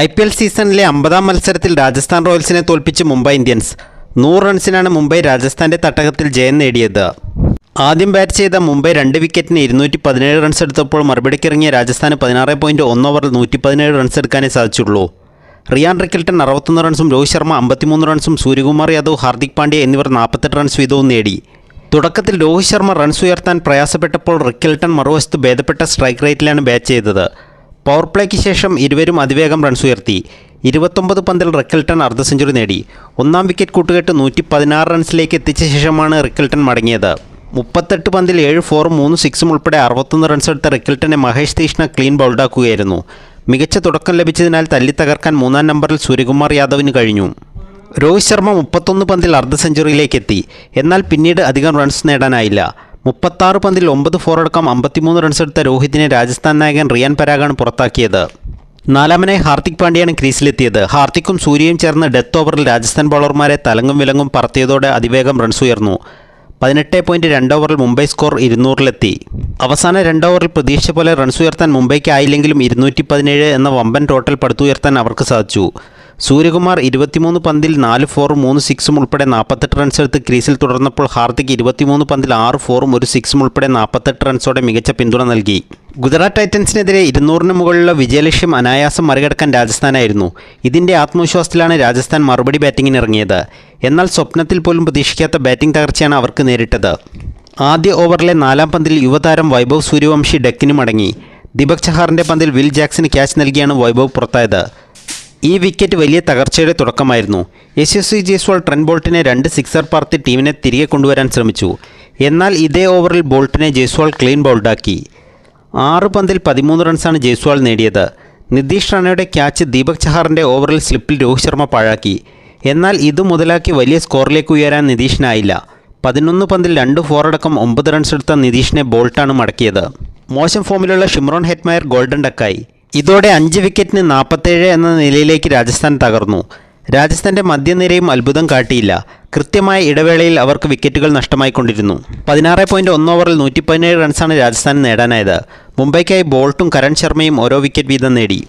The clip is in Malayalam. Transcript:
ഐ പി എൽ സീസണിലെ അമ്പതാം മത്സരത്തിൽ രാജസ്ഥാൻ റോയൽസിനെ തോൽപ്പിച്ച് മുംബൈ ഇന്ത്യൻസ്. നൂറ് റൺസിനാണ് മുംബൈ രാജസ്ഥാന്റെ തട്ടകത്തിൽ ജയം നേടിയത്. ആദ്യം ബാറ്റ് ചെയ്ത മുംബൈ രണ്ട് വിക്കറ്റിന് ഇരുന്നൂറ്റി പതിനേഴ് റൺസ് എടുത്തപ്പോൾ മറുപടിക്കിറങ്ങിയ രാജസ്ഥാന് പതിനാറ് പോയിന്റ് ഒന്ന് ഓവറിൽ നൂറ്റി പതിനേഴ് റൺസ് എടുക്കാനേ സാധിച്ചുള്ളൂ. റിയാൻ റിക്കൽട്ടൺ അറുപത്തൊന്ന് റൺസും രോഹിത് ശർമ്മ അമ്പത്തിമൂന്ന് റൺസും സൂര്യകുമാർ യാദവ് ഹാർദിക് പാണ്ഡ്യ എന്നിവർ നാൽപ്പത്തെട്ട് റൺസ് വീതവും നേടി. തുടക്കത്തിൽ രോഹിത് ശർമ്മ റൺസ് ഉയർത്താൻ പ്രയാസപ്പെട്ടപ്പോൾ റിക്കൽട്ടൺ മറുവശത്ത് ഭേദപ്പെട്ട സ്ട്രൈക്ക് റേറ്റിലാണ് ബാറ്റ് ചെയ്തത്. പവർ പ്ലേക്ക് ശേഷം ഇരുവരും അതിവേഗം റൺസ് ഉയർത്തി. ഇരുപത്തൊമ്പത് പന്തിൽ റിക്കൽട്ടൺ അർദ്ധ സെഞ്ചുറി നേടി. ഒന്നാം വിക്കറ്റ് കൂട്ടുകെട്ട് നൂറ്റി പതിനാറ് റൺസിലേക്ക് എത്തിച്ച ശേഷമാണ് റിക്കൽട്ടൺ മടങ്ങിയത്. മുപ്പത്തെട്ട് പന്തിൽ ഏഴ് ഫോറും മൂന്ന് സിക്സും ഉൾപ്പെടെ അറുപത്തൊന്ന് റൺസ് എടുത്ത റിക്കൽട്ടനെ മഹേഷ് തീഷ്ണ ക്ലീൻ ബൗൾഡാക്കുകയായിരുന്നു മികച്ച തുടക്കം ലഭിച്ചതിനാൽ തല്ലി തകർക്കാൻ മൂന്നാം നമ്പറിൽ സൂര്യകുമാർ യാദവിന് കഴിഞ്ഞു. രോഹിത് ശർമ്മ മുപ്പത്തൊന്ന് പന്തിൽ അർദ്ധ സെഞ്ചുറിയിലേക്കെത്തി എന്നാൽ പിന്നീട് അധികം റൺസ് നേടാനായില്ല. മുപ്പത്താറ് പന്തിൽ ഒമ്പത് ഫോറടക്കം അമ്പത്തിമൂന്ന് റൺസ് എടുത്ത രോഹിതിനെ രാജസ്ഥാൻ നായകൻ റിയാൻ പരാഗാണ് പുറത്താക്കിയത്. നാലാമനായി ഹാർദിക് പാണ്ഡ്യയാണ് ക്രീസിലെത്തിയത്. ഹാർദിക്കും സൂര്യയും ചേർന്ന് ഡെത്ത് ഓവറിൽ രാജസ്ഥാൻ ബൗളർമാരെ തലങ്ങും വിലങ്ങും പറത്തിയതോടെ അതിവേഗം റൺസ് ഉയർന്നു. പതിനെട്ട് പോയിന്റ് രണ്ട് ഓവറിൽ മുംബൈ സ്കോർ ഇരുന്നൂറിലെത്തി. അവസാന രണ്ട് ഓവറിൽ പ്രതീക്ഷിച്ച പോലെ റൺസ് ഉയർത്താൻ മുംബൈക്ക് ആയില്ലെങ്കിലും ഇരുന്നൂറ്റി പതിനേഴ് എന്ന വമ്പൻ ടോട്ടൽ പടുത്തുയർത്താൻ അവർക്ക് സാധിച്ചു. സൂര്യകുമാർ ഇരുപത്തിമൂന്ന് പന്തിൽ നാല് ഫോറും മൂന്ന് സിക്സും ഉൾപ്പെടെ നാൽപ്പത്തെട്ട് റൺസ് എടുത്ത് ക്രീസിൽ തുടർന്നപ്പോൾ ഹാർദിക് ഇരുപത്തിമൂന്ന് പന്തിൽ ആറ് ഫോറും ഒരു സിക്സും ഉൾപ്പെടെ നാൽപ്പത്തെട്ട് റൺസോടെ മികച്ച പിന്തുണ നൽകി. ഗുജറാത്ത് ടൈറ്റൻസിനെതിരെ ഇരുന്നൂറിന് മുകളിലുള്ള വിജയലക്ഷ്യം അനായാസം മറികടക്കാൻ രാജസ്ഥാനായിരുന്നു. ഇതിന്റെ ആത്മവിശ്വാസത്തിലാണ് രാജസ്ഥാൻ മറുപടി ബാറ്റിംഗിന് ഇറങ്ങിയത് എന്നാൽ സ്വപ്നത്തിൽ പോലും പ്രതീക്ഷിക്കാത്ത ബാറ്റിംഗ് തകർച്ചയാണ് അവർക്ക് നേരിട്ടത്. ആദ്യ ഓവറിലെ നാലാം പന്തിൽ യുവതാരം വൈഭവ് സൂര്യവംശി ഡെക്കിന് മടങ്ങി ദീപക് ചഹാറിന്റെ പന്തിൽ വിൽ ജാക്സന് ക്യാച്ച് നൽകിയാണ് വൈഭവ് പുറത്തായത്. ഈ വിക്കറ്റ് വലിയ തകർച്ചയുടെ തുടക്കമായിരുന്നു. യശസ്വി ജയ്സ്വാൾ ട്രെൻ ബോൾട്ടിനെ രണ്ട് സിക്സർ പാർത്തി ടീമിനെ തിരികെ കൊണ്ടുവരാൻ ശ്രമിച്ചു. എന്നാൽ ഇതേ ഓവറിൽ ബോൾട്ടിനെ ജയ്സ്വാൾ ക്ലീൻ ബൗൾഡാക്കി ആറ് പന്തിൽ പതിമൂന്ന് റൺസാണ് ജയ്സ്വാൾ നേടിയത്. നിതീഷ് റാണയുടെ ക്യാച്ച് ദീപക് ചഹാറിന്റെ ഓവറിൽ സ്ലിപ്പിൽ രോഹിത് ശർമ്മ പാഴാക്കി. എന്നാൽ ഇത് മുതലാക്കി വലിയ സ്കോറിലേക്ക് ഉയരാൻ നിതീഷിനായില്ല. പതിനൊന്ന് പന്തിൽ രണ്ട് ഫോറടക്കം ഒമ്പത് റൺസ് എടുത്ത നിതീഷിനെ ബോൾട്ടാണ് മടക്കിയത്. മോശം ഫോമിലുള്ള ഷിമ്രോൺ ഹെറ്റ്മയർ ഗോൾഡൻ ഡക്കായി ഇതോടെ അഞ്ച് വിക്കറ്റിന് നാൽപ്പത്തേഴ് എന്ന നിലയിലേക്ക് രാജസ്ഥാൻ തകർന്നു. രാജസ്ഥാന്റെ മധ്യനിരയും അത്ഭുതം കാട്ടിയില്ല. കൃത്യമായ ഇടവേളയിൽ അവർക്ക് വിക്കറ്റുകൾ നഷ്ടമായിക്കൊണ്ടിരുന്നു. പതിനാറ് പോയിന്റ് ഒന്ന് ഓവറിൽ നൂറ്റി പതിനേഴ് റൺസാണ് രാജസ്ഥാൻ നേടാനായത്. മുംബൈക്കായി ബോൾട്ടും കരൺ ശർമ്മയും ഓരോ വിക്കറ്റ് വീതം നേടി.